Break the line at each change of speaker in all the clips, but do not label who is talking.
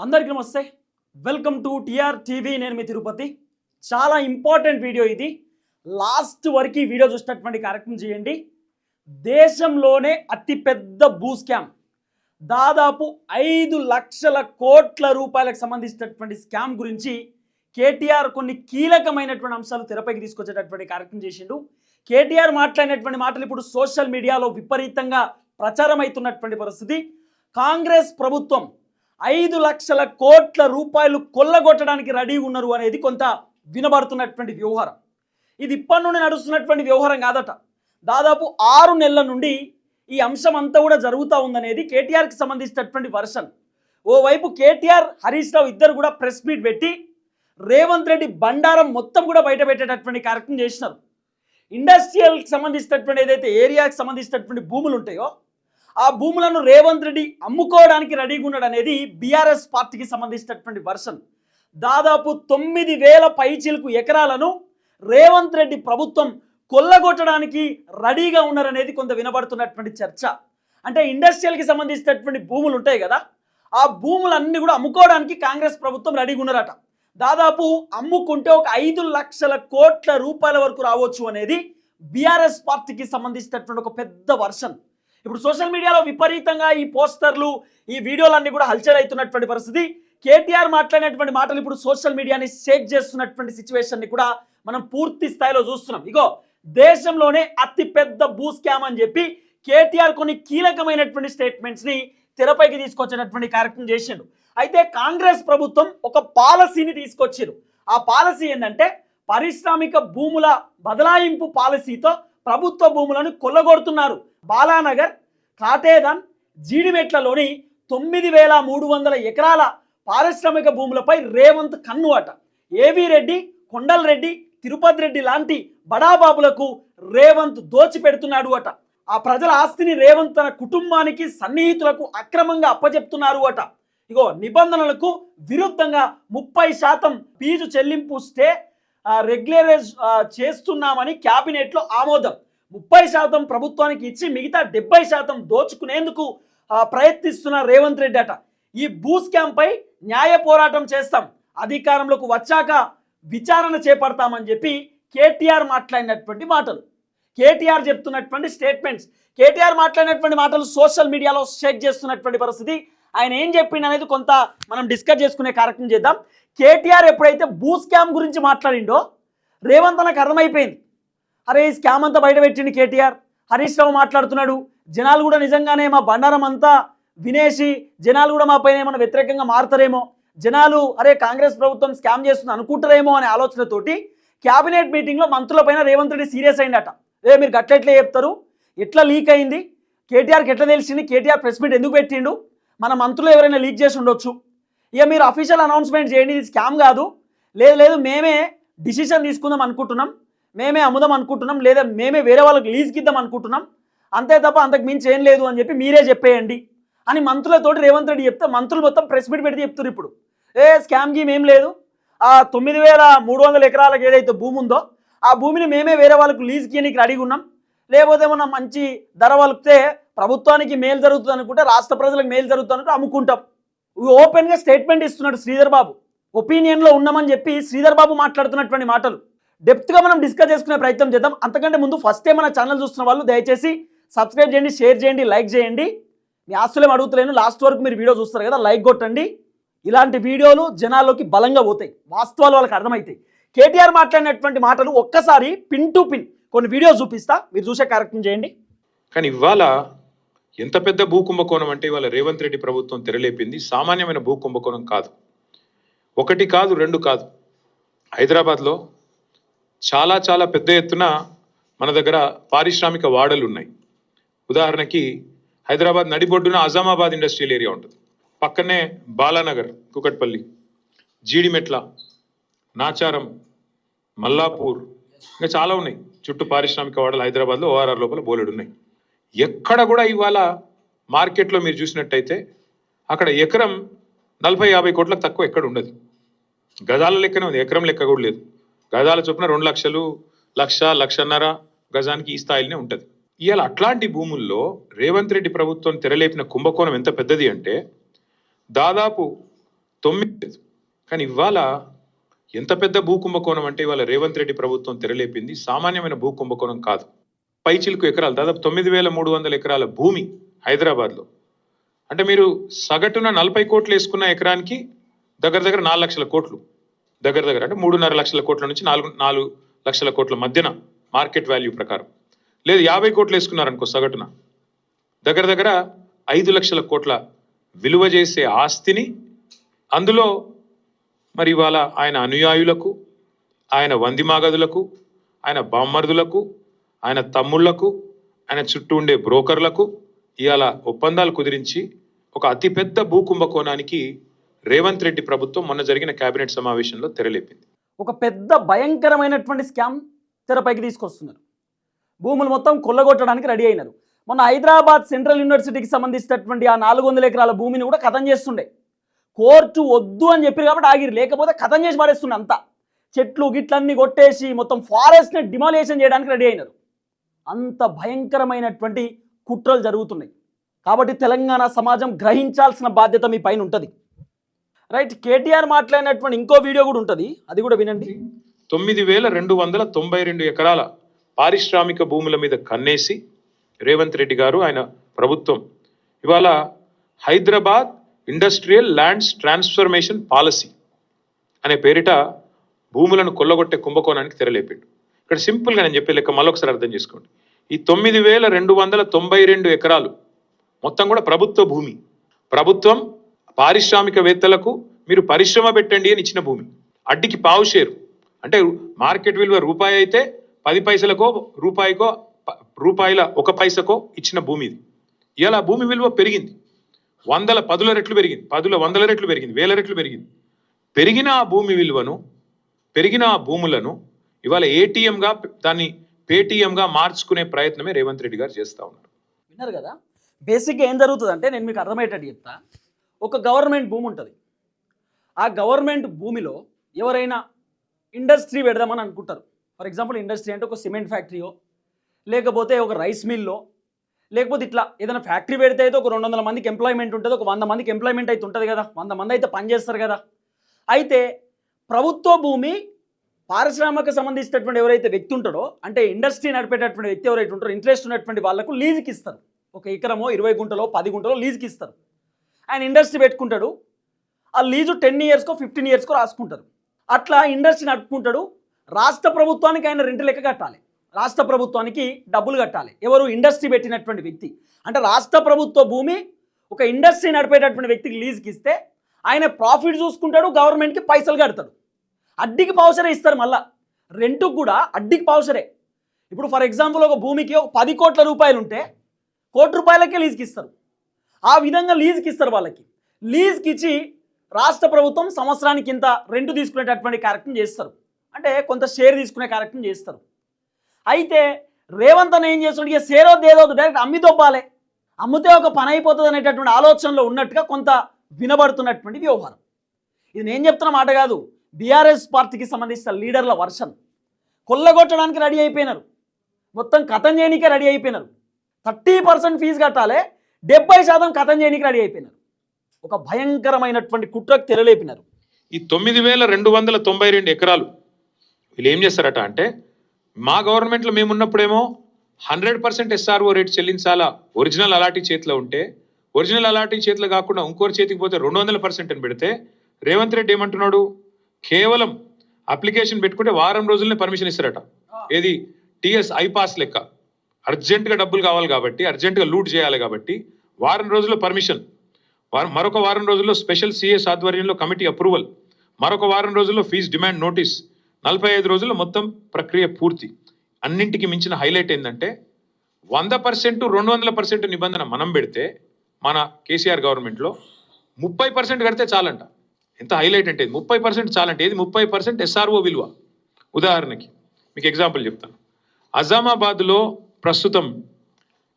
అందరికీ నమస్తే. Welcome to TR TV నేను మీ తిరుపతి. చాలా ఇంపార్టెంట్ వీడియో ఇది. లాస్ట్ వరకు ఈ వీడియో చూసినటువంటి కార్యక్రమం చేయండి. దేశంలోనే అతిపెద్ద భూ స్కామ్ దాదాపు ఐదు లక్షల కోట్ల రూపాయలకు సంబంధించినటువంటి స్కామ్ గురించి కేటీఆర్ కొన్ని కీలకమైనటువంటి అంశాలు తెరపైకి తీసుకొచ్చేటటువంటి కార్యక్రమం చేసిండు. కేటీఆర్ మాట్లాడినటువంటి మాటలు ఇప్పుడు సోషల్ మీడియాలో విపరీతంగా ప్రచారం అవుతున్నటువంటి పరిస్థితి. కాంగ్రెస్ ప్రభుత్వం ఐదు లక్షల కోట్ల రూపాయలు కొల్లగొట్టడానికి రెడీ ఉన్నారు అనేది కొంత వినబడుతున్నటువంటి వ్యవహారం. ఇది ఇప్పటి నుండి నడుస్తున్నటువంటి వ్యవహారం కాదట. దాదాపు ఆరు నెలల నుండి ఈ అంశం అంతా కూడా జరుగుతూ ఉందనేది కేటీఆర్కి సంబంధించినటువంటి వర్షన్. ఓవైపు కేటీఆర్ హరీష్ రావు ఇద్దరు కూడా ప్రెస్ మీట్ పెట్టి రేవంత్ రెడ్డి బండారం మొత్తం కూడా బయట పెట్టేటటువంటి కార్యక్రమం చేసినారు. ఇండస్ట్రియల్కి సంబంధించినటువంటి ఏదైతే ఏరియాకి సంబంధించినటువంటి భూములు ఉంటాయో ఆ భూములను రేవంత్ రెడ్డి అమ్ముకోవడానికి రెడీగా ఉన్నాడు అనేది బీఆర్ఎస్ పార్టీకి సంబంధించినటువంటి వర్షన్. దాదాపు తొమ్మిది వేల పైచీలకు ఎకరాలను రేవంత్ రెడ్డి ప్రభుత్వం కొల్లగొట్టడానికి రెడీగా ఉన్నారనేది కొంత వినబడుతున్నటువంటి చర్చ. అంటే ఇండస్ట్రియల్కి సంబంధించినటువంటి భూములు ఉంటాయి కదా ఆ భూములన్నీ కూడా అమ్ముకోవడానికి కాంగ్రెస్ ప్రభుత్వం రెడీగా ఉన్నారట. దాదాపు అమ్ముకుంటే ఒక ఐదు లక్షల కోట్ల రూపాయల వరకు రావచ్చు అనేది బీఆర్ఎస్ పార్టీకి సంబంధించినటువంటి ఒక పెద్ద వర్షన్. ఇప్పుడు సోషల్ మీడియాలో విపరీతంగా ఈ పోస్టర్లు ఈ వీడియోలన్నీ కూడా హల్చర్ అవుతున్నటువంటి పరిస్థితి. కేటీఆర్ మాట్లాడినటువంటి మాటలు ఇప్పుడు సోషల్ మీడియాని షేక్ చేస్తున్నటువంటి సిచ్యువేషన్ని కూడా మనం పూర్తి స్థాయిలో చూస్తున్నాం. ఇగో దేశంలోనే అతిపెద్ద భూ స్కామ్ అని చెప్పి కేటీఆర్ కొన్ని కీలకమైనటువంటి స్టేట్మెంట్స్ని తెరపైకి తీసుకొచ్చేటటువంటి కార్యక్రమం చేసిండు. అయితే కాంగ్రెస్ ప్రభుత్వం ఒక పాలసీని తీసుకొచ్చారు. ఆ పాలసీ ఏంటంటే పారిశ్రామిక భూముల బదలాయింపు పాలసీతో ప్రభుత్వ భూములను కొల్లగొడుతున్నారు. బాలానగర్ కాటేదాన్ జీడిమెట్లలోని తొమ్మిది వేల మూడు వందల ఎకరాల పారిశ్రామిక భూములపై రేవంత్ కన్ను అట ఏవి రెడ్డి కొండల్ రెడ్డి తిరుపతి రెడ్డి లాంటి బడాబాబులకు రేవంత్ దోచిపెడుతున్నాడు అట ఆ ప్రజల ఆస్తిని రేవంత్ తన కుటుంబానికి సన్నిహితులకు అక్రమంగా అప్పజెప్తున్నారు అట ఇగో నిబంధనలకు విరుద్ధంగా ముప్పై శాతం ఫీజు చెల్లింపు స్టే రెగ్యులరైజ్ చేస్తున్నామని క్యాబినెట్లో ఆమోదం. ముప్పై శాతం ప్రభుత్వానికి ఇచ్చి మిగతా డెబ్బై శాతం దోచుకునేందుకు ప్రయత్నిస్తున్న రేవంత్ రెడ్డి అట. ఈ భూ స్కామ్ న్యాయ పోరాటం చేస్తాం. అధికారంలోకి వచ్చాక విచారణ చేపడతామని చెప్పి కేటీఆర్ మాట్లాడినటువంటి మాటలు. కేటీఆర్ చెప్తున్నటువంటి స్టేట్మెంట్స్. కేటీఆర్ మాట్లాడినటువంటి మాటలు సోషల్ మీడియాలో షేక్ చేస్తున్నటువంటి పరిస్థితి. ఆయన ఏం చెప్పిండు అనేది కొంత మనం డిస్కస్ చేసుకునే కార్యక్రమం చేద్దాం. కేటీఆర్ ఎప్పుడైతే భూ స్కామ్ గురించి మాట్లాడిండో రేవంత్ నాకు అర్థమైపోయింది. అరే స్కామ్ అంతా బయట పెట్టిండు కేటీఆర్. హరీష్ రావు మాట్లాడుతున్నాడు. జనాలు కూడా నిజంగానే మా బండారం అంతా వినేసి జనాలు కూడా మా పైన ఏమైనా వ్యతిరేకంగా మారుతారేమో. జనాలు అరే కాంగ్రెస్ ప్రభుత్వం స్కామ్ చేస్తుంది అనుకుంటారేమో అనే ఆలోచనతోటి క్యాబినెట్ మీటింగ్లో మంత్రులపైన రేవంత్ రెడ్డి సీరియస్ అయిందట రే మీరు గట్లెట్లే చెప్తారు? ఎట్లా లీక్ అయింది? కేటీఆర్కి ఎట్లా తెలిసింది? కేటీఆర్ ప్రెస్ మీట్ ఎందుకు పెట్టిండు? మన మంత్రులు ఎవరైనా లీక్ చేసి ఉండొచ్చు. ఇక మీరు అఫీషియల్ అనౌన్స్మెంట్ చేయండి ఇది స్కామ్ కాదు. లేదు లేదు మేమే డిసిషన్ తీసుకుందాం అనుకుంటున్నాం. మేమే అమ్ముదాం అనుకుంటున్నాం లేదా మేమే వేరే వాళ్ళకి లీజ్కి ఇద్దాం అనుకుంటున్నాం. అంతే తప్ప అంతకు మించి ఏం లేదు అని చెప్పి మీరే చెప్పేయండి. అని మంత్రులతోటి రేవంత్ రెడ్డి చెప్తే మంత్రులు మొత్తం ప్రెస్ మీట్ పెడితే చెప్తున్నారు ఇప్పుడు. ఏ స్కామ్ గీమ్ ఏం లేదు. ఆ తొమ్మిది వేల మూడు వందల ఎకరాలకు ఏదైతే భూమి ఉందో ఆ భూమిని మేమే వేరే వాళ్ళకు లీజ్కి ఇవ్వడానికి రెడీగా ఉన్నాం. లేకపోతే మనం మంచి ధర వలిపితే ప్రభుత్వానికి మేలు జరుగుతుంది అనుకుంటే రాష్ట్ర ప్రజలకు మేలు జరుగుతుంది అనుకుంటే అమ్ముకుంటాం. ఓపెన్గా స్టేట్మెంట్ ఇస్తున్నాడు శ్రీధర్ బాబు. ఒపీనియన్లో ఉన్నామని చెప్పి శ్రీధర్ బాబు మాట్లాడుతున్నటువంటి మాటలు. డెప్త్గా మనం డిస్కస్ చేసుకునే ప్రయత్నం చేద్దాం. అంతకంటే ముందు ఫస్ట్ టైం మన ఛానల్ చూస్తున్న వాళ్ళు దయచేసి సబ్స్క్రైబ్ చేయండి షేర్ చేయండి లైక్ చేయండి. మీ ఆస్తులేం అడుగుతలేను. లాస్ట్ వరకు మీరు వీడియో చూస్తారు కదా లైక్ కొట్టండి. ఇలాంటి వీడియోలు జనాల్లోకి బలంగా పోతాయి. వాస్తవాలు వాళ్ళకి అర్థమవుతాయి కేటీఆర్ మాట్లాడినటువంటి మాటలు ఒక్కసారి పిన్ టు పిన్ కొన్ని వీడియోస్ చూపిస్తా. మీరు చూసే కార్యక్రమం చేయండి.
కానీ ఇవాళ ఎంత పెద్ద భూ కుంభకోణం అంటే ఇవాళ రేవంత్ రెడ్డి ప్రభుత్వం తెరలేపింది సామాన్యమైన భూ కుంభకోణం కాదు. ఒకటి కాదు రెండు కాదు. హైదరాబాద్లో చాలా చాలా పెద్ద ఎత్తున మన దగ్గర పారిశ్రామిక వాడలు ఉన్నాయి. ఉదాహరణకి హైదరాబాద్ నడిబొడ్డున అజామాబాద్ ఇండస్ట్రియల్ ఏరియా ఉంటుంది. పక్కనే బాలానగర్ కుకట్పల్లి జీడిమెట్ల నాచారం మల్లాపూర్ ఇంకా చాలా ఉన్నాయి. చుట్టూ పారిశ్రామిక వాడలు హైదరాబాద్లో ఓఆర్ఆర్ లోపల బోలెడు ఉన్నాయి. ఎక్కడ కూడా ఇవాళ మార్కెట్లో మీరు చూసినట్టయితే అక్కడ ఎకరం నలభై యాభై కోట్లకు తక్కువ ఎక్కడ ఉండదు. గజాల లెక్కనే ఉంది. ఎకరం లెక్క కూడా లేదు. గజాల చొప్పున రెండు లక్షలు లక్ష లక్షన్నర గజానికి ఈ స్థాయిలోనే ఉంటుంది. ఇవాళ అట్లాంటి భూముల్లో రేవంత్ రెడ్డి ప్రభుత్వం తెరలేపిన కుంభకోణం ఎంత పెద్దది అంటే దాదాపు తొమ్మిది కానీ ఇవాళ ఎంత పెద్ద భూ కుంభకోణం అంటే ఇవాళ రేవంత్ రెడ్డి ప్రభుత్వం తెరలేపింది సామాన్యమైన భూ కుంభకోణం కాదు. పైచిలుకు ఎకరాలు దాదాపు తొమ్మిది వేల మూడు వందల ఎకరాల భూమి హైదరాబాద్లో. అంటే మీరు సగటున నలభై కోట్లు వేసుకున్న ఎకరానికి దగ్గర దగ్గర నాలుగు లక్షల కోట్లు. దగ్గర దగ్గర అంటే మూడున్నర లక్షల కోట్ల నుంచి నాలుగు నాలుగు లక్షల కోట్ల మధ్యన మార్కెట్ వాల్యూ ప్రకారం. లేదు యాభై కోట్లు వేసుకున్నారనుకో సగటున. దగ్గర దగ్గర ఐదు లక్షల కోట్ల విలువ చేసే ఆస్తిని అందులో మరి ఇవాళ ఆయన అనుయాయులకు ఆయన వందిమాగదులకు ఆయన బామ్మర్దులకు ఆయన తమ్ముళ్ళకు ఆయన చుట్టూ ఉండే బ్రోకర్లకు ఇవాళ ఒప్పందాలు కుదిరించి ఒక అతిపెద్ద భూ కుంభకోణానికి రేవంత్ రెడ్డి ప్రభుత్వం మొన్న జరిగిన కేబినెట్ సమావేశంలో తెరలేపింది.
ఒక పెద్ద భయంకరమైనటువంటి స్కామ్ తెరపైకి తీసుకొస్తున్నారు. భూములు మొత్తం కొల్లగొట్టడానికి రెడీ అయినారు. మొన్న హైదరాబాద్ సెంట్రల్ యూనివర్సిటీకి సంబంధించినటువంటి ఆ నాలుగు వందల ఎకరాల భూమిని కూడా కథం చేస్తుండే. కోర్టు వద్దు అని చెప్పారు కాబట్టి ఆగిరు లేకపోతే కథం చేసి మారేస్తుండే అంతా. చెట్లు గిట్లన్నీ కొట్టేసి మొత్తం ఫారెస్ట్ని డిమాలేషన్ చేయడానికి రెడీ అయినారు. అంత భయంకరమైనటువంటి కుట్రలు జరుగుతున్నాయి. కాబట్టి తెలంగాణ సమాజం గ్రహించాల్సిన బాధ్యత మీ పైన ఉంటుంది. రైట్ కేటీఆర్ మాట్లాడినటువంటి ఇంకో వీడియో కూడా ఉంటుంది. అది కూడా వినండి.
తొమ్మిది వేల రెండు వందల తొంభై రెండు ఎకరాల పారిశ్రామిక భూముల మీద కన్నేసి రేవంత్ రెడ్డి గారు ఆయన ప్రభుత్వం. ఇవాళ Hyderabad industrial lands transformation policy అనే పేరిట భూములను కొల్లగొట్టే కుంభకోణానికి తెరలేపాడు. ఇక్కడ సింపుల్గా నేను చెప్పే లెక్క మళ్ళొకసారి అర్థం చేసుకోండి. ఈ తొమ్మిది వేల రెండు వందల తొంభై రెండు ఎకరాలు మొత్తం కూడా ప్రభుత్వ భూమి. ప్రభుత్వం పారిశ్రామికవేత్తలకు మీరు పరిశ్రమ పెట్టండి అని ఇచ్చిన భూమి. అడ్డికి పావు షేరు. అంటే మార్కెట్ విలువ రూపాయి అయితే పది పైసలకో రూపాయికో ప- రూపాయల ఒక పైసకో ఇచ్చిన భూమి ఇది. ఇవాళ భూమి విలువ పెరిగింది. వందల పదుల రెట్లు పెరిగింది. పదుల వందల రెట్లు పెరిగింది. వేల రెట్లు పెరిగింది. పెరిగిన ఆ భూమి విలువను పెరిగిన ఆ భూములను ఇవాళ ఏటీఎంగా దాన్ని పేటీఎంగా మార్చుకునే ప్రయత్నమే రేవంత్ రెడ్డి గారు చేస్తా ఉన్నారు.
విన్నారు కదా? బేసిక్గా ఏం జరుగుతుంది అంటే నేను మీకు అర్థమయ్యేటట్టు చెప్తా. ఒక గవర్నమెంట్ భూమి ఉంటుంది. ఆ గవర్నమెంట్ భూమిలో ఎవరైనా ఇండస్ట్రీ పెడదామని అనుకుంటారు. ఫర్ ఎగ్జాంపుల్ ఇండస్ట్రీ అంటే ఒక సిమెంట్ ఫ్యాక్టరీయో లేకపోతే ఒక రైస్ మిల్లో లేకపోతే ఇట్లా ఏదైనా ఫ్యాక్టరీ పెడితే అయితే ఒక రెండు వందల మందికి ఎంప్లాయ్మెంట్ ఉంటుంది ఒక వంద మందికి ఎంప్లాయ్మెంట్ అయితే ఉంటుంది కదా వంద మంది అయితే పనిచేస్తారు కదా. అయితే ప్రభుత్వ భూమి పారిశ్రామిక సంబంధించినటువంటి ఎవరైతే వ్యక్తి ఉంటాడో అంటే ఇండస్ట్రీ నడిపేటటువంటి వ్యక్తి ఎవరైతే ఉంటారో ఇంట్రెస్ట్ ఉన్నటువంటి వాళ్ళకు లీజుకి ఇస్తారు. ఒక ఎకరమో ఇరవై గుంటలో పది గుంటలో లీజుకి ఇస్తారు. ఆయన ఇండస్ట్రీ పెట్టుకుంటాడు. ఆ లీజు టెన్ ఇయర్స్కో ఫిఫ్టీన్ ఇయర్స్కో రాసుకుంటారు అట్లా ఇండస్ట్రీ నడుపుకుంటాడు. రాష్ట్ర ప్రభుత్వానికి ఆయన రెంట్ లెక్క కట్టాలి. రాష్ట్ర ప్రభుత్వానికి డబ్బులు కట్టాలి. ఎవరు ఇండస్ట్రీ పెట్టినటువంటి వ్యక్తి. అంటే రాష్ట్ర ప్రభుత్వ భూమి ఒక ఇండస్ట్రీ నడిపేటటువంటి వ్యక్తికి లీజుకి ఇస్తే ఆయన ప్రాఫిట్ చూసుకుంటాడు గవర్నమెంట్కి పైసలు కడతాడు. అడ్డికి పావుసరే ఇస్తారు మళ్ళా. రెంటుకు కూడా అడ్డికి పావుసరే ఇప్పుడు ఫర్ ఎగ్జాంపుల్ ఒక భూమికి ఒక పది కోట్ల రూపాయలు ఉంటే కోటి రూపాయలకే లీజుకి ఇస్తారు. ఆ విధంగా లీజుకి ఇస్తారు వాళ్ళకి. లీజుకి ఇచ్చి రాష్ట్ర ప్రభుత్వం సంవత్సరానికి ఇంత రెంట్ తీసుకునేటటువంటి కార్యక్రమం చేస్తారు. అంటే కొంత షేర్ తీసుకునే కార్యక్రమం చేస్తారు. అయితే రేవంత్ అని ఏం చేస్తాడు ఇక షేర్ ఏదో డైరెక్ట్ అమ్మి దొబ్బాలి. అమ్మితే ఒక పని అయిపోతుంది అనేటటువంటి ఆలోచనలో ఉన్నట్టుగా కొంత వినబడుతున్నటువంటి వ్యవహారం. ఇది నేను చెప్తున్న మాట కాదు. బీఆర్ఎస్ పార్టీకి సంబంధించిన లీడర్ల వర్షన్. కొల్లగొట్టడానికి రెడీ అయిపోయినారు. మొత్తం కథం చేయనికే రెడీ అయిపోయినారు. థర్టీ పర్సెంట్ ఫీజు కట్టాలి. డెబ్బై శాతం కథం చేయనికి రెడీ అయిపోయినారు. ఒక భయంకరమైనటువంటి కుట్రకు తెరలేపినారు.
ఈ తొమ్మిది వేల రెండు వందల తొంభై రెండు ఎకరాలు వీళ్ళు ఏం చేస్తారట అంటే మా గవర్నమెంట్లో మేము ఉన్నప్పుడేమో హండ్రెడ్ పర్సెంట్ ఎస్ఆర్ఓ రేట్ చెల్లించాలా? ఒరిజినల్ అలాటీ చేతిలో ఉంటే ఒరిజినల్ అలాటీ చేతిలో కాకుండా ఇంకోటి చేతికి పోతే రెండు వందల పర్సెంట్ అని పెడితే రేవంత్ రెడ్డి ఏమంటున్నాడు? కేవలం అప్లికేషన్ పెట్టుకుంటే వారం రోజులనే పర్మిషన్ ఇస్తారట. ఏది? టిఎస్ ఐపాస్ లెక్క. అర్జెంటుగా డబ్బులు కావాలి కాబట్టి అర్జెంటుగా లూట్ చేయాలి కాబట్టి వారం రోజుల్లో పర్మిషన్. వారం మరొక వారం రోజుల్లో స్పెషల్ సిఎస్ ఆధ్వర్యంలో కమిటీ అప్రూవల్. మరొక వారం రోజుల్లో ఫీజు డిమాండ్ నోటీస్. నలభై ఐదు రోజుల్లో మొత్తం ప్రక్రియ పూర్తి. అన్నింటికి మించిన హైలైట్ ఏంటంటే వంద పర్సెంట్ రెండు వందల పర్సెంట్ నిబంధన మనం పెడితే మన కేసీఆర్ గవర్నమెంట్లో ముప్పై పర్సెంట్ కడితే చాలంట. ఎంత హైలైట్ అంటే ముప్పై పర్సెంట్ చాలంటే ఏది? ముప్పై పర్సెంట్ ఎస్ఆర్ఓ విలువ. ఉదాహరణకి మీకు ఎగ్జాంపుల్ చెప్తాను. అజామాబాద్లో ప్రస్తుతం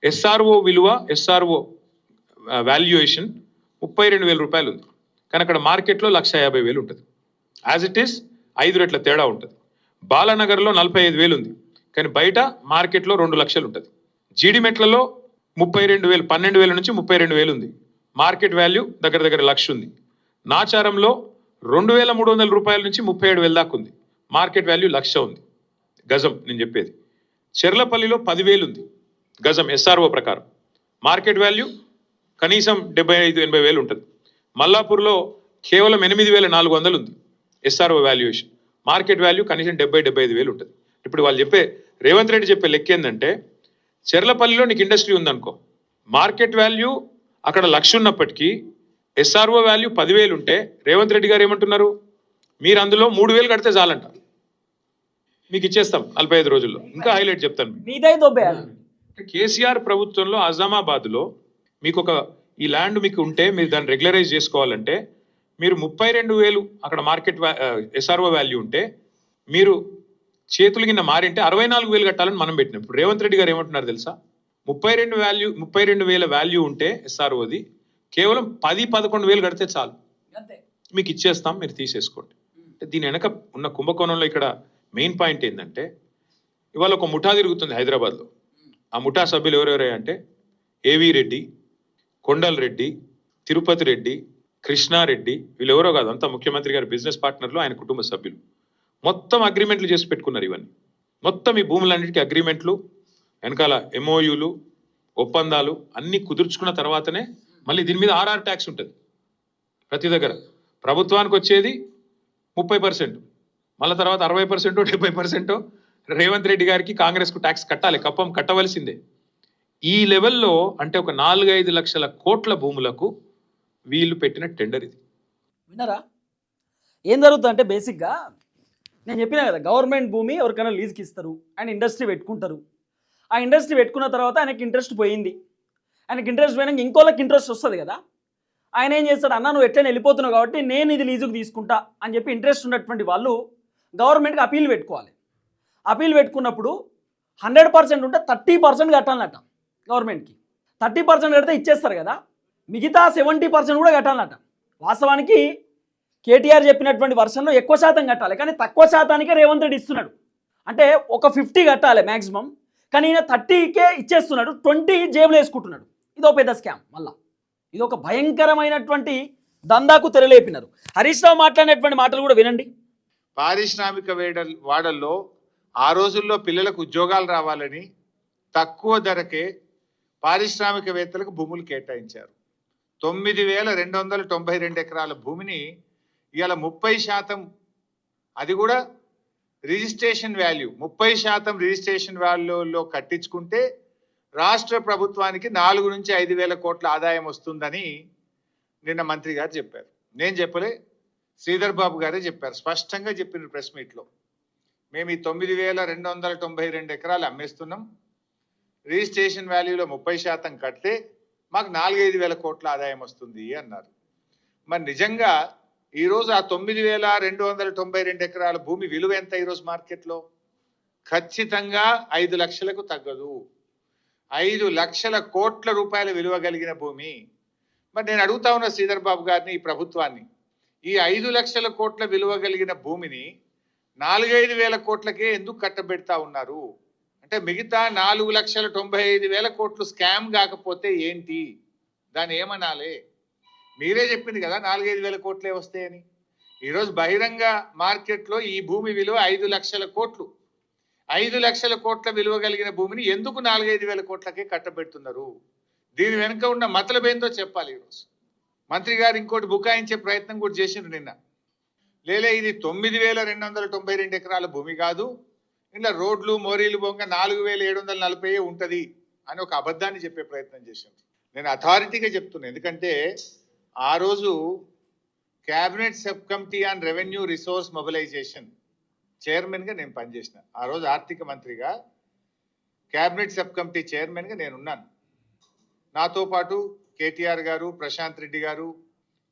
ఎస్ఆర్ఓ విలువ ఎస్ఆర్ఓ వాల్యుయేషన్ ముప్పై రెండు వేల రూపాయలు ఉంది. కానీ అక్కడ మార్కెట్లో లక్ష యాభై వేలు ఉంటుంది. యాజ్ ఇట్ ఈస్ ఐదు రెట్ల తేడా ఉంటుంది. బాలానగర్లో నలభై ఐదు వేలు ఉంది. కానీ బయట మార్కెట్లో రెండు లక్షలు ఉంటుంది. జీడిమెట్లలో ముప్పై రెండు వేలు పన్నెండు వేల నుంచి ముప్పై రెండు వేలు ఉంది. మార్కెట్ వాల్యూ దగ్గర దగ్గర లక్ష ఉంది. నాచారంలో రెండు వేల మూడు వందల రూపాయల నుంచి ముప్పై ఏడు వేల దాకా ఉంది. మార్కెట్ వాల్యూ లక్ష ఉంది. గజం నేను చెప్పేది. చెర్లపల్లిలో పదివేలు ఉంది గజం ఎస్ఆర్ఓ ప్రకారం. మార్కెట్ వాల్యూ కనీసం డెబ్బై ఐదు ఎనభై వేలు ఉంటుంది. మల్లాపూర్లో కేవలం ఎనిమిది వేల నాలుగు వందలు ఉంది ఎస్ఆర్ఓ వాల్యుయేషన్ మార్కెట్ వాల్యూ కనీసం డెబ్బై డెబ్బై ఐదు వేలు ఉంటుంది. ఇప్పుడు వాళ్ళు చెప్పే రేవంత్ రెడ్డి చెప్పే లెక్క ఏంటంటే చెర్లపల్లిలో నీకు ఇండస్ట్రీ ఉందనుకో మార్కెట్ వాల్యూ అక్కడ లక్ష ఉన్నప్పటికీ ఎస్ఆర్ఓ వాల్యూ పదివేలు ఉంటే రేవంత్ రెడ్డి గారు ఏమంటున్నారు? మీరు అందులో మూడు వేలు కడితే చాలంట. మీకు ఇచ్చేస్తాం నలభై ఐదు రోజుల్లో. ఇంకా హైలైట్ చెప్తాను. కేసీఆర్ ప్రభుత్వంలో అజామాబాద్లో మీకు ఒక ఈ ల్యాండ్ మీకు ఉంటే మీరు దాన్ని రెగ్యులరైజ్ చేసుకోవాలంటే మీరు ముప్పై రెండు వేలు అక్కడ మార్కెట్ ఎస్ఆర్ఓ వాల్యూ ఉంటే మీరు చేతుల కింద మారింటే అరవై నాలుగు వేలు కట్టాలని మనం పెట్టినాం. ఇప్పుడు రేవంత్ రెడ్డి గారు ఏమంటున్నారు తెలుసా? ముప్పై రెండు వాల్యూ ముప్పై రెండు వేల వాల్యూ ఉంటే ఎస్ఆర్ఓది కేవలం పది పదకొండు వేలు కడితే చాలు. మీకు ఇచ్చేస్తాం మీరు తీసేసుకోండి. దీని వెనక ఉన్న కుంభకోణంలో ఇక్కడ మెయిన్ పాయింట్ ఏంటంటే ఇవాళ ఒక ముఠా తిరుగుతుంది హైదరాబాద్లో. ఆ ముఠా సభ్యులు ఎవరెవరే అంటే ఏవి రెడ్డి కొండల్ రెడ్డి తిరుపతి రెడ్డి కృష్ణారెడ్డి వీళ్ళు ఎవరో కాదు అంతా ముఖ్యమంత్రి గారి బిజినెస్ పార్ట్నర్లు ఆయన కుటుంబ సభ్యులు. మొత్తం అగ్రిమెంట్లు చేసి పెట్టుకున్నారు ఇవన్నీ. మొత్తం ఈ భూములన్నిటికీ అగ్రిమెంట్లు వెనకాల ఎంఓయూలు ఒప్పందాలు అన్ని కుదుర్చుకున్న తర్వాతనే మళ్ళీ దీని మీద ఆర్ఆర్ ట్యాక్స్ ఉంటుంది. ప్రతి దగ్గర. ప్రభుత్వానికి వచ్చేది ముప్పై పర్సెంట్. మళ్ళీ తర్వాత అరవై పర్సెంట్ డెబ్బై పర్సెంట్ రేవంత్ రెడ్డి గారికి కాంగ్రెస్కు ట్యాక్స్ కట్టాలి కప్పం కట్టవలసిందే. ఈ లెవెల్లో అంటే ఒక నాలుగైదు లక్షల కోట్ల భూములకు వీళ్ళు పెట్టిన టెండర్ ఇది.
విన్నారా? ఏం జరుగుతుందంటే బేసిక్గా నేను చెప్పిన కదా గవర్నమెంట్ భూమి ఎవరికైనా లీజ్కి ఇస్తారు ఆయన ఇండస్ట్రీ పెట్టుకుంటారు. ఆ ఇండస్ట్రీ పెట్టుకున్న తర్వాత ఆయనకి ఇంట్రెస్ట్ పోయింది. ఆయనకి ఇంట్రెస్ట్ పోయినాక ఇంకోళ్ళకి ఇంట్రెస్ట్ వస్తుంది కదా. ఆయన ఏం చేస్తాడు అన్న నువ్వు ఎట్లయినా వెళ్ళిపోతున్నావు కాబట్టి నేను ఇది లీజుకు తీసుకుంటా అని చెప్పి ఇంట్రెస్ట్ ఉన్నటువంటి వాళ్ళు గవర్నమెంట్కి అపీల్ పెట్టుకోవాలి. అపీల్ పెట్టుకున్నప్పుడు హండ్రెడ్ పర్సెంట్ ఉంటే థర్టీ పర్సెంట్ కట్టాలన్నట గవర్నమెంట్కి. థర్టీ పర్సెంట్ కడితే ఇచ్చేస్తారు కదా మిగతా సెవెంటీ పర్సెంట్ కూడా కట్టాలన్నట. వాస్తవానికి కేటీఆర్ చెప్పినటువంటి వర్షన్లో ఎక్కువ శాతం కట్టాలి కానీ తక్కువ శాతానికే రేవంత్ రెడ్డి ఇస్తున్నాడు. అంటే ఒక ఫిఫ్టీ కట్టాలి మ్యాక్సిమం కానీ ఈయన థర్టీకే ఇచ్చేస్తున్నాడు ట్వంటీ జేబులు వేసుకుంటున్నాడు. ఇదో పెద్ద స్కామ్ మళ్ళా. ఇది ఒక భయంకరమైనటువంటి దందాకు తెరలేపినారు. హరీష్ రావు మాట్లాడినటువంటి మాటలు కూడా వినండి.
పారిశ్రామిక వేడ వాడల్లో ఆ రోజుల్లో పిల్లలకు ఉద్యోగాలు రావాలని తక్కువ ధరకే పారిశ్రామికవేత్తలకు భూములు కేటాయించారు. తొమ్మిది వేల రెండు వందల తొంభై రెండు ఎకరాల భూమిని ఇవాళ ముప్పై శాతం అది కూడా రిజిస్ట్రేషన్ వాల్యూ. ముప్పై శాతం రిజిస్ట్రేషన్ వాల్యూలో కట్టించుకుంటే రాష్ట్ర ప్రభుత్వానికి నాలుగు నుంచి ఐదు వేల కోట్ల ఆదాయం వస్తుందని నిన్న మంత్రి గారు చెప్పారు. నేను చెప్పలే శ్రీధర్ బాబు గారే చెప్పారు. స్పష్టంగా చెప్పిన ప్రెస్ మీట్లో. మేము ఈ తొమ్మిది వేల రెండు వందల తొంభై రెండు ఎకరాలు అమ్మేస్తున్నాం. రిజిస్ట్రేషన్ వాల్యూలో ముప్పై శాతం కడితే మాకు నాలుగైదు వేల కోట్ల ఆదాయం వస్తుంది అన్నారు. మరి నిజంగా ఈరోజు ఆ తొమ్మిది వేల రెండు వందల తొంభై రెండు ఎకరాల భూమి విలువ ఎంత ఈరోజు మార్కెట్లో? ఖచ్చితంగా ఐదు లక్షలకు తగ్గదు. ఐదు లక్షల కోట్ల రూపాయల విలువ కలిగిన భూమి. మరి నేను అడుగుతా ఉన్న శ్రీధర్ బాబు గారిని ఈ ప్రభుత్వాన్ని. ఈ ఐదు లక్షల కోట్ల విలువ కలిగిన భూమిని నాలుగైదు వేల కోట్లకే ఎందుకు కట్టబెడతా ఉన్నారు? అంటే మిగతా నాలుగు లక్షల తొంభై ఐదు వేల కోట్లు స్కామ్ కాకపోతే ఏంటి? దాన్ని ఏమనాలి? మీరే చెప్పింది కదా నాలుగైదు వేల కోట్లే వస్తాయని. ఈరోజు బహిరంగ మార్కెట్లో ఈ భూమి విలువ ఐదు లక్షల కోట్లు. ఐదు లక్షల కోట్ల విలువ కలిగిన భూమిని ఎందుకు నాలుగైదు వేల కోట్లకే కట్టబెడుతున్నారు? దీని వెనుక ఉన్న మతలబేందో చెప్పాలి ఈరోజు. మంత్రి గారు ఇంకోటి బుకాయించే ప్రయత్నం కూడా చేసిండ్రు నిన్న. లేలే ఇది తొమ్మిది వేల రెండు వందల తొంభై రెండు ఎకరాల భూమి కాదు. ఇలా రోడ్లు మోరీలు బొంగ నాలుగు వేల ఏడు వందల నలభై ఉంటుంది అని ఒక అబద్ధాన్ని చెప్పే ప్రయత్నం చేసిండ్రు. నేను అథారిటీగా చెప్తున్నా ఎందుకంటే ఆ రోజు cabinet sub committee on revenue resource mobilisation చైర్మన్గా నేను పనిచేసిన. ఆ రోజు ఆర్థిక మంత్రిగా క్యాబినెట్ సబ్ కమిటీ చైర్మన్గా నేను ఉన్నాను. నాతో పాటు కేటీఆర్ గారు ప్రశాంత్ రెడ్డి గారు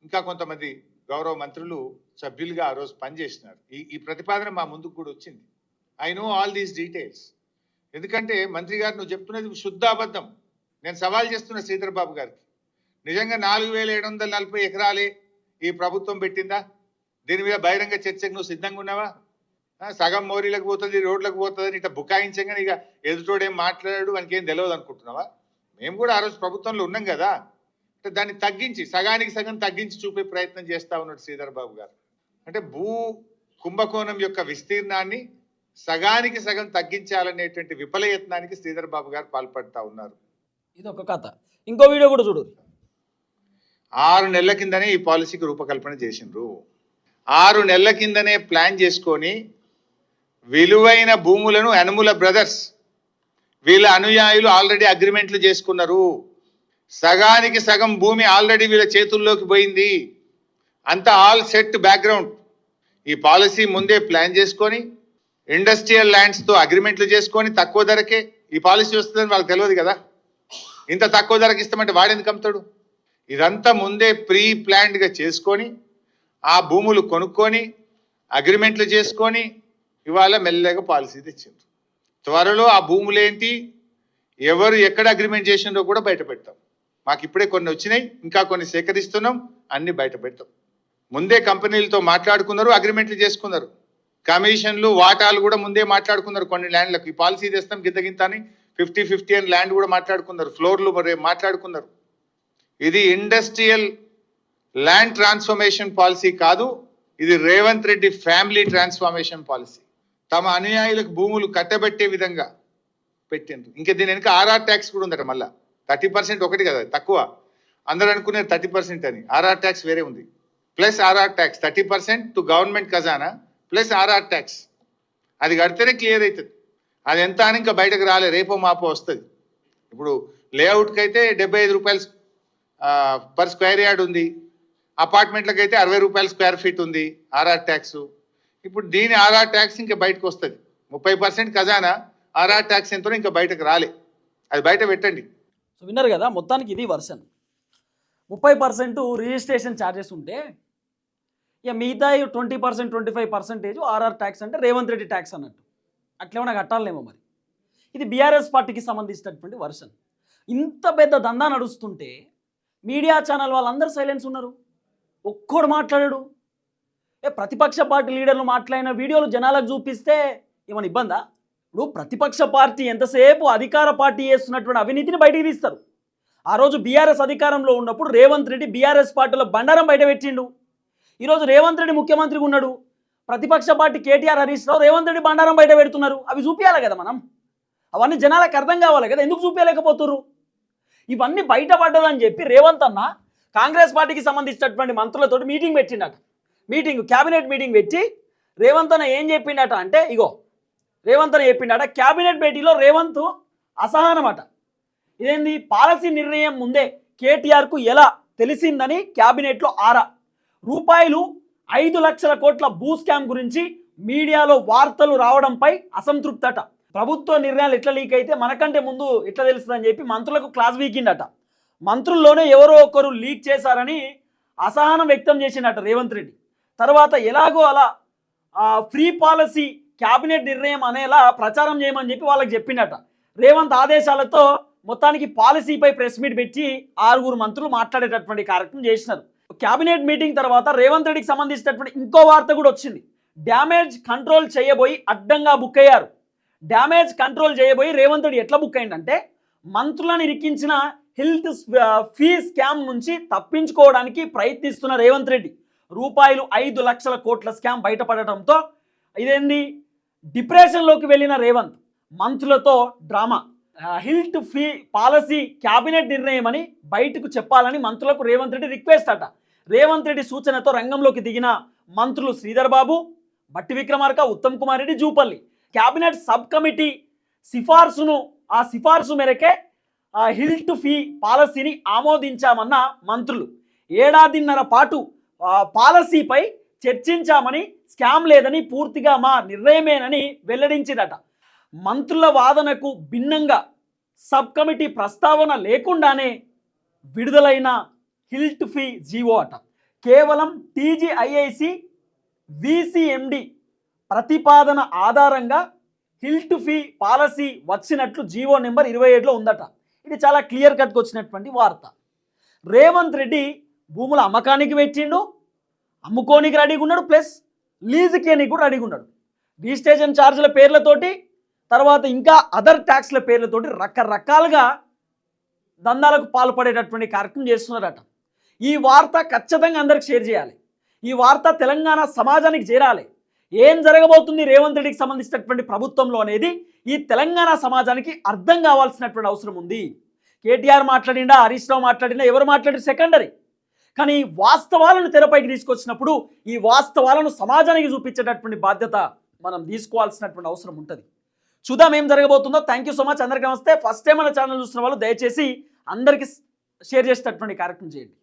ఇంకా కొంతమంది గౌరవ మంత్రులు సభ్యులుగా ఆ రోజు పనిచేసినారు. ఈ ఈ ప్రతిపాదన మా ముందుకు కూడా వచ్చింది. I know all these details ఎందుకంటే మంత్రి గారు నువ్వు చెప్తున్నది శుద్ధ అబద్ధం. నేను సవాల్ చేస్తున్న శ్రీధర్ బాబు గారికి. నిజంగా నాలుగు వేల ఏడు వందల నలభై ఎకరాలే ఈ ప్రభుత్వం పెట్టిందా? దీని మీద బహిరంగ చర్చకు నువ్వు సిద్ధంగా ఉన్నావా? సగం మోరీలకు పోతుంది రోడ్లకు పోతుంది ఇట్లా బుకాయించంగా ఇక ఎదుటోడేం మాట్లాడాడు వానికి ఏం తెలియదు అనుకుంటున్నావా? మేము కూడా ఆ రోజు ప్రభుత్వంలో ఉన్నాం కదా. దాన్ని తగ్గించి సగానికి సగం తగ్గించి చూపే ప్రయత్నం చేస్తా ఉన్నాడు శ్రీధర్ బాబు గారు. అంటే భూ కుంభకోణం యొక్క విస్తీర్ణాన్ని సగానికి సగం తగ్గించాలనేటువంటి విఫలయత్నానికి శ్రీధర్ బాబు గారు పాల్పడతా ఉన్నారు.
ఇది ఒక కథ. ఇంకో వీడియో కూడా చూడు.
ఆరు నెలల కిందనే ఈ పాలసీకి రూపకల్పన చేసిండ్రు. ఆరు నెలల కిందనే ప్లాన్ చేసుకొని విలువైన భూములను అనుముల బ్రదర్స్ వీళ్ళ అనుయాయులు ఆల్రెడీ అగ్రిమెంట్లు చేసుకున్నారు. సగానికి సగం భూమి ఆల్రెడీ వీళ్ళ చేతుల్లోకి పోయింది. అంత ఆల్ సెట్ బ్యాక్గ్రౌండ్. ఈ పాలసీ ముందే ప్లాన్ చేసుకొని ఇండస్ట్రియల్ ల్యాండ్స్తో అగ్రిమెంట్లు చేసుకొని తక్కువ ధరకే ఈ పాలసీ వస్తుందని వాళ్ళకి తెలియదు కదా. ఇంత తక్కువ ధరకు ఇస్తామంటే వాడెందుకు అమ్ముతాడు? ఇదంతా ముందే ప్రీ ప్లాన్డ్గా చేసుకొని ఆ భూములు కొనుక్కొని అగ్రిమెంట్లు చేసుకొని ఇవాళ మెల్లగా పాలసీ తెచ్చింది త్వరలో ఆ భూములేంటి? ఎవరు ఎక్కడ అగ్రిమెంట్ చేసిండ్రో కూడా బయట పెడతాం. మాకు ఇప్పుడే కొన్ని వచ్చినాయి ఇంకా కొన్ని సేకరిస్తున్నాం అన్ని బయట పెడతాం. ముందే కంపెనీలతో మాట్లాడుకున్నారు అగ్రిమెంట్లు చేసుకున్నారు. కమిషన్లు వాటాలు కూడా ముందే మాట్లాడుకున్నారు కొన్ని ల్యాండ్లకు. ఈ పాలసీ తెస్తాం గింత గింత అని ఫిఫ్టీ ఫిఫ్టీ అని ల్యాండ్ కూడా మాట్లాడుకున్నారు ఫ్లోర్లు మరి మాట్లాడుకున్నారు. ఇది ఇండస్ట్రియల్ ల్యాండ్ ట్రాన్స్ఫర్మేషన్ పాలసీ కాదు ఇది Revanth Reddy family transformation policy. తమ అనుయాయులకు భూములు కట్టబెట్టే విధంగా పెట్టిండ్రు. ఇంకా దీని వెనుక ఆర్ఆర్ ట్యాక్స్ కూడా ఉందట మళ్ళా. థర్టీ పర్సెంట్ ఒకటి కదా తక్కువ. అందరూ అనుకునే థర్టీ పర్సెంట్ అని. ఆర్ఆర్ ట్యాక్స్ వేరే ఉంది. Plus RR tax thirty percent to government ఖజానా ప్లస్ ఆర్ఆర్ ట్యాక్స్. అది కడితేనే క్లియర్ అవుతుంది. అది ఎంత అని ఇంకా బయటకు రాలే రేపో మాపో వస్తుంది. ఇప్పుడు లేఅవుట్కి అయితే డెబ్బై ఐదు రూపాయలు పర్ స్క్వేర్ యార్డ్ ఉంది. అపార్ట్మెంట్లకు అయితే అరవై రూపాయల స్క్వేర్ ఫీట్ ఉంది ఆర్ఆర్ ట్యాక్స్. ఇప్పుడు దీని ఆర్ఆర్ ట్యాక్స్ ఇంకా బయటకు వస్తుంది. ముప్పై పర్సెంట్ ఖజానా ఆర్ఆర్ ట్యాక్స్ ఎంతో ఇంకా బయటకు రాలే. అది బయట పెట్టండి.
సో విన్నారు కదా మొత్తానికి ఇది వర్షన్ ముప్పై పర్సెంట్ రిజిస్ట్రేషన్ ఛార్జెస్ ఉంటే ఇక మిగతా twenty percent twenty five percentage RR tax అంటే రేవంత్ రెడ్డి ట్యాక్స్ అన్నట్టు. అట్లేమన్నా కట్టాలేమో మరి. ఇది బీఆర్ఎస్ పార్టీకి సంబంధించినటువంటి వర్షన్ ఇంత పెద్ద దందా నడుస్తుంటే మీడియా ఛానల్ వాళ్ళందరూ సైలెన్స్ ఉన్నారు. ఒక్కడు మాట్లాడాడు. ఏ ప్రతిపక్ష పార్టీ లీడర్లు మాట్లాడిన వీడియోలు జనాలకు చూపిస్తే ఏమైనా ఇబ్బందా? ఇప్పుడు ప్రతిపక్ష పార్టీ ఎంతసేపు అధికార పార్టీ చేస్తున్నటువంటి అవినీతిని బయటికి తీస్తారు. ఆ రోజు బీఆర్ఎస్ అధికారంలో ఉన్నప్పుడు రేవంత్ రెడ్డి బీఆర్ఎస్ పార్టీలో బండారం బయట పెట్టిండు. ఈరోజు రేవంత్ రెడ్డి ముఖ్యమంత్రిగా ఉన్నాడు. ప్రతిపక్ష పార్టీ కేటీఆర్ హరీష్ రావు రేవంత్ రెడ్డి బండారం బయట పెడుతున్నారు. అవి చూపించాలి కదా మనం? అవన్నీ జనాలకు అర్థం కావాలి కదా? ఎందుకు చూపించలేకపోతున్నారు ఇవన్నీ బయటపడ్డదని చెప్పి రేవంత్ అన్న కాంగ్రెస్ పార్టీకి సంబంధించినటువంటి మంత్రులతో మీటింగ్ పెట్టిండట. మీటింగ్ క్యాబినెట్ మీటింగ్ పెట్టి రేవంత్ అన్న ఏం చెప్పిండట అంటే ఇగో రేవంత్ అని చెప్పిండట క్యాబినెట్ భేటీలో రేవంత్ అసహనమట. ఇదేంది? పాలసీ నిర్ణయం ముందే కేటీఆర్కు ఎలా తెలిసిందని క్యాబినెట్లో ఆరా. రూపాయలు ఐదు లక్షల కోట్ల భూ స్కామ్ గురించి మీడియాలో వార్తలు రావడంపై అసంతృప్తట. ప్రభుత్వ నిర్ణయాలు ఎట్లా లీక్ అయితే మనకంటే ముందు ఎట్లా తెలుస్తుందని చెప్పి మంత్రులకు క్లాస్ వీకిండట. మంత్రుల్లోనే ఎవరో ఒకరు లీక్ చేశారని అసహనం వ్యక్తం చేసిండట రేవంత్ రెడ్డి. తర్వాత ఎలాగో అలా ఫ్రీ పాలసీ క్యాబినెట్ నిర్ణయం అనేలా ప్రచారం చేయమని చెప్పి వాళ్ళకి చెప్పిండట. రేవంత్ ఆదేశాలతో మొత్తానికి పాలసీపై ప్రెస్ మీట్ పెట్టి ఆరుగురు మంత్రులు మాట్లాడేటటువంటి కార్యక్రమం చేసినారు. క్యాబినెట్ మీటింగ్ తర్వాత రేవంత్ రెడ్డికి సంబంధించినటువంటి ఇంకో వార్త కూడా వచ్చింది. డ్యామేజ్ కంట్రోల్ చేయబోయి అడ్డంగా బుక్ అయ్యారు. డ్యామేజ్ కంట్రోల్ చేయబోయి రేవంత్ రెడ్డి ఎట్లా బుక్ అయిందంటే మంత్రులను ఇరికించిన హెల్త్ ఫీ స్కామ్ నుంచి తప్పించుకోవడానికి ప్రయత్నిస్తున్న రేవంత్ రెడ్డి రూపాయలు ఐదు లక్షల కోట్ల స్కామ్ బయటపడటంతో ఇదేంది? డిప్రెషన్లోకి వెళ్ళిన రేవంత్ మంత్రులతో drama. HILT P policy cabinet నిర్ణయం అని బయటకు చెప్పాలని మంత్రులకు రేవంత్ రెడ్డి రిక్వెస్ట్ అట. రేవంత్ రెడ్డి సూచనతో రంగంలోకి దిగిన మంత్రులు Sridhar Babu Bhatti Vikramarka Uttam Kumar Reddy Jupally. Cabinet sub committee సిఫార్సును ఆ సిఫార్సు మేరకే హిల్ట్ ఫీ పాలసీని ఆమోదించామన్న మంత్రులు. ఏడాదిన్నర పాటు పాలసీపై చర్చించామని స్కామ్ లేదని పూర్తిగా మా నిర్ణయమేనని వెల్లడించిందట. మంత్రుల వాదనకు భిన్నంగా సబ్ కమిటీ ప్రస్తావన లేకుండానే విడుదలైన హిల్ట్ ఫీ జీవో అట. కేవలం టీజీఐఐసి విసిఎండి ప్రతిపాదన ఆధారంగా హిల్ట్ ఫీ పాలసీ వచ్చినట్లు జీవో నెంబర్ ఇరవై ఏడులో ఉందట. ఇది చాలా క్లియర్ కట్గా వచ్చినటువంటి వార్త. రేవంత్ రెడ్డి భూముల అమ్మకానికి పెట్టిండు అమ్ముకోనికి రెడీగా ఉన్నాడు ప్లస్ లీజుకి అని కూడా రెడీగా ఉన్నాడు. రిజిస్ట్రేషన్ ఛార్జీల పేర్లతోటి తర్వాత ఇంకా అదర్ ట్యాక్స్ల పేర్లతోటి రకరకాలుగా దందాలకు పాల్పడేటటువంటి కార్యక్రమం చేస్తున్నారట. ఈ వార్త ఖచ్చితంగా అందరికి షేర్ చేయాలి. ఈ వార్త తెలంగాణ సమాజానికి చేరాలి. ఏం జరగబోతుంది రేవంత్ రెడ్డికి సంబంధించినటువంటి ప్రభుత్వంలో అనేది ఈ తెలంగాణ సమాజానికి అర్థం కావాల్సినటువంటి అవసరం ఉంది. కేటీఆర్ మాట్లాడినా హరీష్ రావు మాట్లాడినా ఎవరు మాట్లాడిన సెకండరీ? కానీ వాస్తవాలను తెరపైకి తీసుకొచ్చినప్పుడు ఈ వాస్తవాలను సమాజానికి చూపించేటటువంటి బాధ్యత మనం తీసుకోవాల్సినటువంటి అవసరం ఉంటుంది. చూద్దాం ఏం జరగబోతుందో. థ్యాంక్ యూ సో మచ్ అందరికీ నమస్తే. ఫస్ట్ టైం మన ఛానల్ చూస్తున్న వాళ్ళు దయచేసి అందరికీ షేర్ చేసేటటువంటి కార్యక్రమం చేయండి.